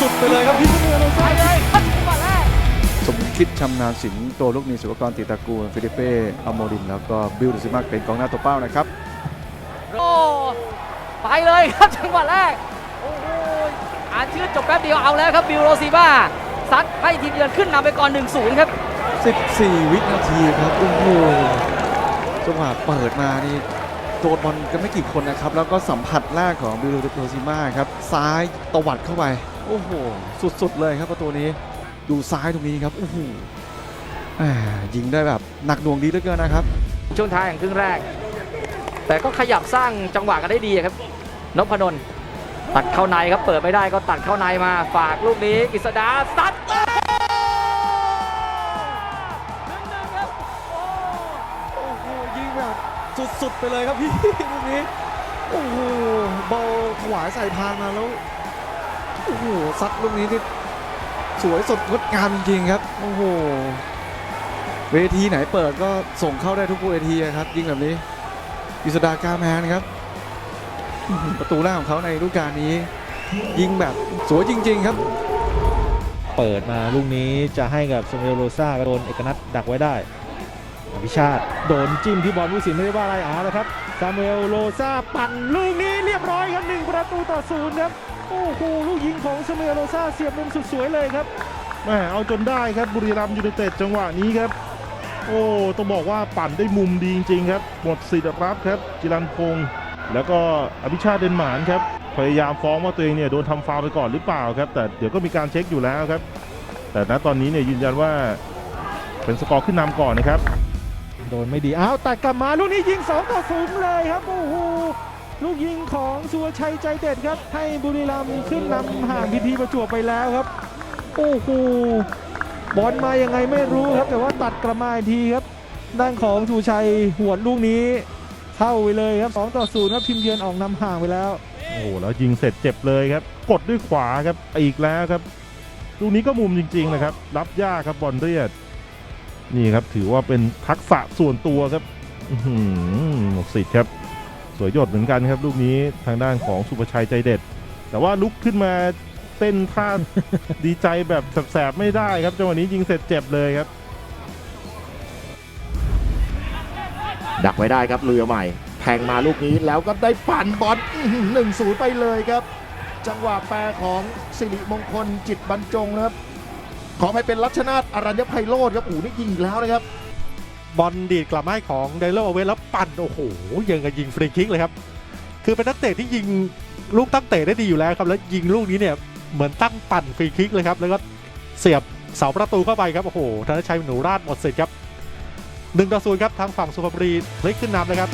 สุดๆไปเลยครับพี่เมืองไปเลยครับจังหวะแรกสมคิดชำนาญสินตัวลูกนี้สุภกรติตากูลฟิลิปเป้อโมริน แล้วก็บิลดุซิมาเป็นกองหน้าตัวเป้านะครับ โอ้ไปเลยครับจังหวะแรก โอ้โหอ่านชื่อจบแป๊บเดียวเอาแล้วครับบิลโรซีบ้าซัดให้ทีมเยือนขึ้นนำไปก่อน 1-0 ครับ 14 วินาทีครับโอ้โหจังหวะเปิดมานี่โดนบอลกันไม่กี่คนนะครับ แล้วก็สัมผัสแรกของบิลโรซิมาครับ ซ้ายตวัดเข้าไปโอ้โห สุด ๆ เลยครับประตูนี้ ดูซ้ายตรงนี้ครับ โอ้โหแหม่ยิงได้แบบหนักหน่วงดีเหลือเกินนะครับ ช่วงท้ายของครึ่งแรก แต่ก็ขยับสร้างจังหวะกันได้ดีครับ นพนนท์ตัดเข้าในครับ เปิดไม่ได้ก็ตัดเข้าในมา ฝากลูกนี้กฤษดาซัดหนึ่งหนึ่งครับโอ้โอ้โห ยิงแบบสุด ๆ ไปเลยครับพี่ลูกนี้ โอ้โห บอลถวายใส่พานมาแล้ว โอ้โหซัดลูกนี้นี่สวยสดงดงามจริงๆครับ โอ้โห เวทีไหนเปิดก็ส่งเข้าได้ทุกเวทีอะครับ ยิงแบบนี้กิษดากาแมนครับอื้อหือประตูแรกของเขาในฤดูกาลนี้ ยิงแบบสวยจริง ๆครับ เปิดมาลูกนี้จะให้กับซามูเอลโรซ่ากระโดนเอกนัทดักไว้ได้อภิชาติโดนจิ้มที่บอลผู้สินไม่ได้ว่าอะไรอ๋อนะครับซามูเอลโรซ่าปั่นลูกนี้เรียบร้อยครับหนึ่งประตูต่อศูนย์ครับ โอ้โหลูกยิงของซามูเอลโรซ่าเสียบมุมสุดสวยเลยครับแหม่เอาจนได้ครับบุรีรัมย์ยูไนเต็ดจังหวะนี้ครับ โอ้ต้องบอกว่าปั่นได้มุมดีจริงๆครับหมดสิทธิ์รับครับจิรันพงศ์แล้วก็อภิชาติเดนหมานครับพยายามฟ้องว่าตัวเองเนี่ยโดนทำฟาวล์ไปก่อนหรือเปล่าครับ แต่เดี๋ยวก็มีการเช็คอยู่แล้วครับ แต่ณตอนนี้เนี่ยยืนยันว่าเป็นสกอร์ขึ้นนำก่อนนะครับ โดนไม่ดี อ้าว ตัดกลับมาลูกนี้ยิง 2 ต่อ0เลยครับ โอ้โห ลูกยิงของสุวชัยใจเด็ดครับ ให้บุรีรัมย์ขึ้นนำห่างพีทีประจวบไปแล้วครับ โอ้โหบอลมายังไงไม่รู้ครับ แต่ว่าตัดกลับมาอีกทีครับด้านของสุชัยหวดลูกนี้เข้าไปเลยครับ2ต่อ0ครับทีมเยือนออกนำห่างไปแล้ว โอ้โหแล้วยิงเสร็จเจ็บเลยครับ กดด้วยขวาครับอีกแล้วครับลูกนี้ก็มุมจริงๆนะครับ รับยากครับบอลเรียด นี่ครับถือว่าเป็นทักษะส่วนตัวครับอื้อหือหมดสิทธิ์ครับ สวยหยดเหมือนกันครับลูกนี้ทางด้านของสุภชัยใจเด็ด แต่ว่าลุกขึ้นมาเต้นท่าดีใจแบบแสบๆไม่ได้ครับจังหวะนี้ยิงเสร็จเจ็บเลยครับ ดักไว้ได้ครับลุยเอใหม่แทงมาลูกนี้แล้วก็ได้ปั่นบอลหนึ่งศูนย์ไปเลยครับ จังหวะแปรของสิริมงคลจิตบรรจงนะครับ ขอให้เป็นรัชนาทอรัญญไพโรธครับอ้โหนี่ยิงแล้วนะครับ บอลดีดกลับมาให้ของไดโลเอาไว้แล้วปั่นโอ้โหยังกับยิงฟรีคิกเลยครับ คือเป็นนักเตะที่ยิงลูกตั้งเตะได้ดีอยู่แล้วครับ แล้วยิงลูกนี้เนี่ยเหมือนตั้งปั่นฟรีคิกเลยครับ แล้วก็เสียบเสาประตูเข้าไปครับ โอ้โหธนชัยหนูราชหมดสิทธิ์ครับหนึ่งต่อศูนย์ครับทางฝั่งสุพรรณบุรีพลิกขึ้นนำนะครับ